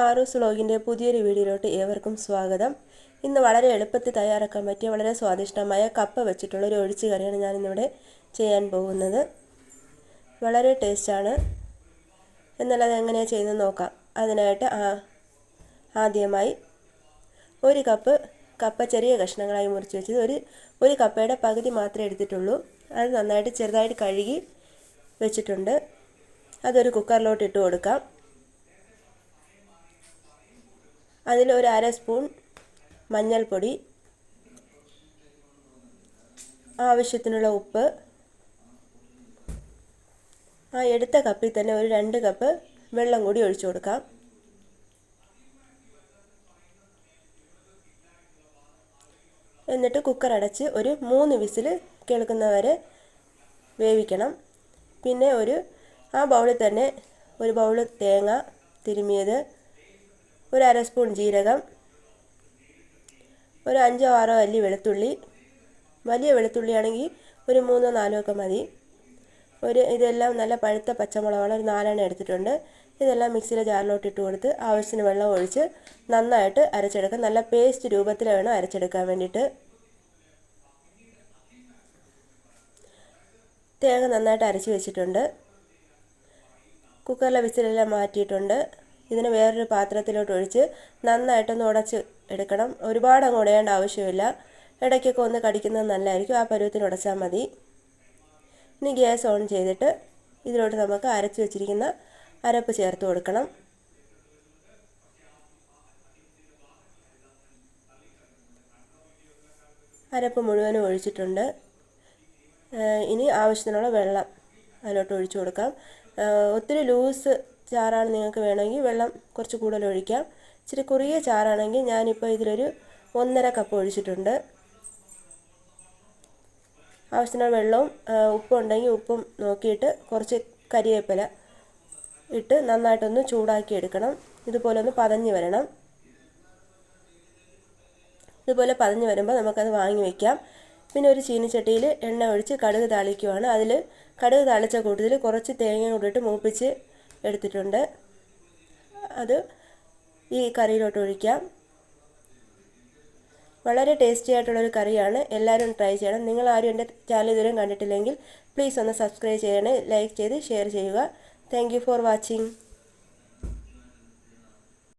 പാറൂസ് വ്ലോഗിന്റെ പുതിയൊരു വീഡിയോയിലോട്ട് ഏവർക്കും സ്വാഗതം. ഇന്ന് വളരെ എളുപ്പത്തിൽ തയ്യാറാക്കാൻ പറ്റിയ വളരെ സ്വാദിഷ്ടമായ കപ്പ വെച്ചിട്ടുള്ള ഒരു ഒഴിച്ചു കറിയാണ് ഞാനിന്നിവിടെ ചെയ്യാൻ പോകുന്നത്. വളരെ ടേസ്റ്റാണ്. എന്നാൽ അത് എങ്ങനെയാണ് ചെയ്യുന്നത് നോക്കാം. അതിനായിട്ട് ആദ്യമായി ഒരു കപ്പ് കപ്പ ചെറിയ കഷ്ണങ്ങളായി മുറിച്ച് വെച്ചത്. ഒരു ഒരു കപ്പയുടെ പകുതി മാത്രമേ എടുത്തിട്ടുള്ളൂ. അത് നന്നായിട്ട് ചെറുതായിട്ട് കഴുകി വെച്ചിട്ടുണ്ട്. അതൊരു കുക്കറിലോട്ട് ഇട്ട് കൊടുക്കാം. അതിൽ ഒരു അര സ്പൂൺ മഞ്ഞൾപ്പൊടി ആവശ്യത്തിനുള്ള ഉപ്പ് ആ എടുത്ത കപ്പിൽ തന്നെ ഒരു രണ്ട് കപ്പ് വെള്ളം കൂടി ഒഴിച്ചു കൊടുക്കാം. എന്നിട്ട് കുക്കർ അടച്ച് ഒരു മൂന്ന് വിസിൽ കേൾക്കുന്നവരെ വേവിക്കണം. പിന്നെ ഒരു ആ ബൗളിൽ തന്നെ ഒരു ബൗൾ തേങ്ങ തിരുമിയത് ഒരു അര സ്പൂൺ ജീരകം ഒരു അഞ്ചോ ആറോ അല്ലി വെളുത്തുള്ളി വലിയ വെളുത്തുള്ളിയാണെങ്കിൽ ഒരു മൂന്നോ നാലോ ഒക്കെ മതി. ഒരു ഇതെല്ലാം നല്ല പഴുത്ത പച്ചമുളകാണ് ഒരു നാലെണ്ണം എടുത്തിട്ടുണ്ട്. ഇതെല്ലാം മിക്സിയിലെ ജാറിലോട്ട് ഇട്ട് കൊടുത്ത് ആവശ്യത്തിന് വെള്ളം ഒഴിച്ച് നന്നായിട്ട് അരച്ചെടുക്കാം. നല്ല പേസ്റ്റ് രൂപത്തിൽ വേണം അരച്ചെടുക്കാൻ വേണ്ടിയിട്ട്. തേങ്ങ നന്നായിട്ട് അരച്ച് വെച്ചിട്ടുണ്ട്. കുക്കറിലെ വിസിലെല്ലാം മാറ്റിയിട്ടുണ്ട്. ഇതിന് വേറൊരു പാത്രത്തിലോട്ട് ഒഴിച്ച് നന്നായിട്ടൊന്ന് ഉടച്ച് എടുക്കണം. ഒരുപാട് അങ്ങ് ഉടയേണ്ട ആവശ്യമില്ല. ഇടയ്ക്കൊക്കെ ഒന്ന് കടിക്കുന്നത് നല്ലതായിരിക്കും. ആ പരുവത്തിന് ഉടച്ചാൽ മതി. ഇനി ഗ്യാസ് ഓൺ ചെയ്തിട്ട് ഇതിലോട്ട് നമുക്ക് അരച്ച് വെച്ചിരിക്കുന്ന അരപ്പ് ചേർത്ത് കൊടുക്കണം. അരപ്പ് മുഴുവനും ഒഴിച്ചിട്ടുണ്ട്. ഇനി ആവശ്യത്തിനുള്ള വെള്ളം അതിലോട്ട് ഒഴിച്ചു കൊടുക്കാം. ഒത്തിരി ലൂസ് ചാറാണ് നിങ്ങൾക്ക് വേണമെങ്കിൽ വെള്ളം കുറച്ച് കൂടുതൽ ഒഴിക്കാം. ഇച്ചിരി കുറിയ ചാറാണെങ്കിൽ ഞാനിപ്പോൾ ഇതിലൊരു ഒന്നര കപ്പ് ഒഴിച്ചിട്ടുണ്ട്. ആവശ്യത്തിനുള്ള വെള്ളവും ഉപ്പും ഉണ്ടെങ്കിൽ ഉപ്പും നോക്കിയിട്ട് കുറച്ച് കരിവേപ്പില ഇട്ട് നന്നായിട്ടൊന്ന് ചൂടാക്കി എടുക്കണം. ഇതുപോലെ ഒന്ന് പതഞ്ഞ് വരണം. ഇതുപോലെ പതഞ്ഞ് വരുമ്പോൾ നമുക്കത് വാങ്ങി വയ്ക്കാം പിന്നെ ഒരു ചീനിച്ചട്ടിയിൽ എണ്ണ ഒഴിച്ച് കടുക് താളിക്കുവാണ്. അതിൽ കടുക് താളിച്ച കൂട്ടത്തിൽ കുറച്ച് തേങ്ങ കൂടിയിട്ട് മൂപ്പിച്ച് എടുത്തിട്ടുണ്ട്. അത് ഈ കറിയിലോട്ട് ഒഴിക്കാം. വളരെ ടേസ്റ്റി ആയിട്ടുള്ളൊരു കറിയാണ്. എല്ലാവരും ട്രൈ ചെയ്യണം. നിങ്ങൾ ആരും എന്റെ ചാനൽ ഇതുവരെയും കണ്ടിട്ടില്ലെങ്കിൽ പ്ലീസ് ഒന്ന് സബ്സ്ക്രൈബ് ചെയ്യണേ. ലൈക്ക് ചെയ്ത് ഷെയർ ചെയ്യുക. Thank for watching